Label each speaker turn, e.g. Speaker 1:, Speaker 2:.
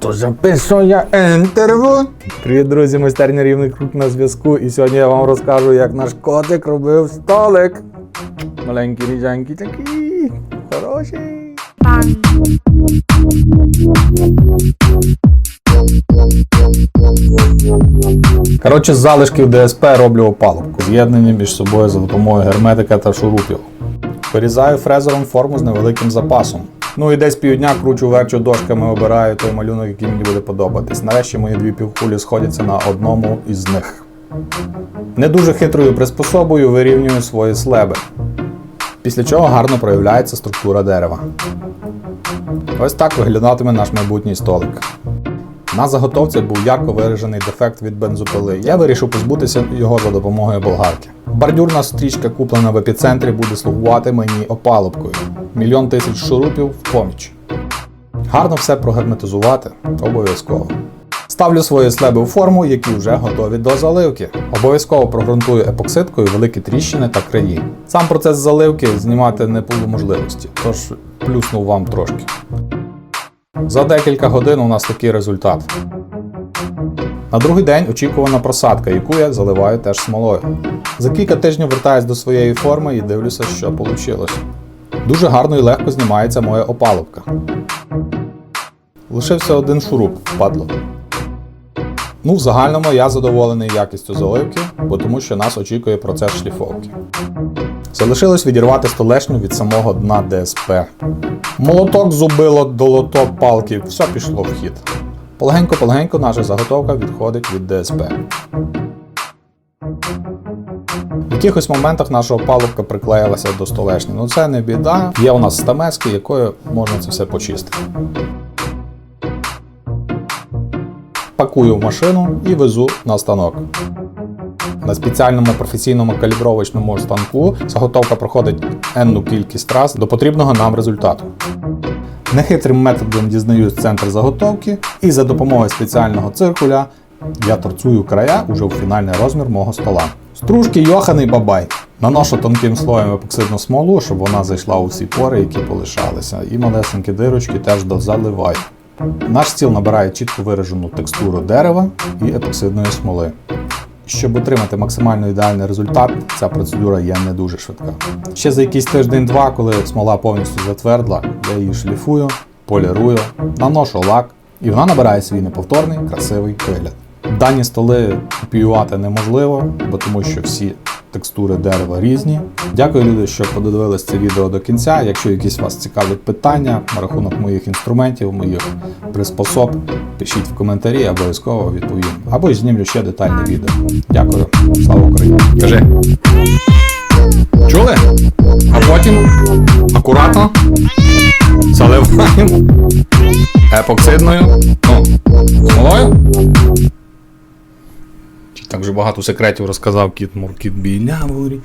Speaker 1: то записує інтерв'ю. Привіт, друзі, майстерня рівний круг на зв'язку. І сьогодні я вам розкажу, як наш котик робив столик. Маленький ріжанький такий. Хороший. Коротше, з залишків ДСП роблю опалубку, з'єднані між собою за допомогою герметика та шурупів. Вирізаю фрезером форму з невеликим запасом. Ну і десь півдня кручу верчу дошками, обираю той малюнок, який мені буде подобатись. Нарешті мої дві півкулі сходяться на одному із них. Не дуже хитрою приспособою вирівнюю свої слеби. Після чого гарно проявляється структура дерева. Ось так виглядатиме наш майбутній столик. На заготовці був ярко виражений дефект від бензопили. Я вирішив позбутися його за допомогою болгарки. Бордюрна стрічка, куплена в епіцентрі, буде слугувати мені опалубкою. Мільйон тисяч шурупів в поміч. Гарно все прогерметизувати обов'язково. Ставлю свої слеби у форму, які вже готові до заливки. Обов'язково прогрунтую епоксидкою великі тріщини та краї. Сам процес заливки знімати не було можливості, тож плюснув вам трошки. За декілька годин у нас такий результат. На другий день очікувана просадка, яку я заливаю теж смолою. За кілька тижнів вертаюсь до своєї форми і дивлюся, що вийшло. Дуже гарно і легко знімається моя опалубка. Лишився один шуруп, падло. Ну, в загальному я задоволений якістю заливки, бо тому що нас очікує процес шліфовки. Залишилось відірвати столешню від самого дна ДСП. Молоток зубило, долоток палки, все пішло в хід. Полегенько-полегенько наша заготовка відходить від ДСП. В якихось моментах наша опалубка приклеїлася до столешні. Ну це не біда. Є у нас стамески, якою можна це все почистити. Пакую в машину і везу на станок. На спеціальному професійному калібровочному станку заготовка проходить енну кількість раз до потрібного нам результату. Нехитрим методом дізнаюсь центр заготовки і за допомогою спеціального циркуля я торцую края уже у фінальний розмір мого стола. Стружки йоханий бабай. Наношу тонким слоєм епоксидну смолу, щоб вона зайшла у всі пори, які полишалися, і малесенькі дирочки теж дозаливаю. Наш стіл набирає чітко виражену текстуру дерева і епоксидної смоли. Щоб отримати максимально ідеальний результат, ця процедура є не дуже швидка. Ще за якийсь тиждень-два, коли смола повністю затвердла, я її шліфую, полірую, наношу лак, і вона набирає свій неповторний красивий вигляд. Дані столи копіювати неможливо, бо тому що всі текстури дерева різні. Дякую, люди, що подивились це відео до кінця. Якщо якісь вас цікавлять питання на рахунок моїх інструментів, моїх приспособ, пишіть в коментарі, обов'язково відповім. Або знімлю ще детальне відео. Дякую, слава Україні! Кажи. Чули? А потім акуратно заливаємо епоксидною. Ну, Так вже багато секретів розказав кіт Мур, кіт Біля в горі.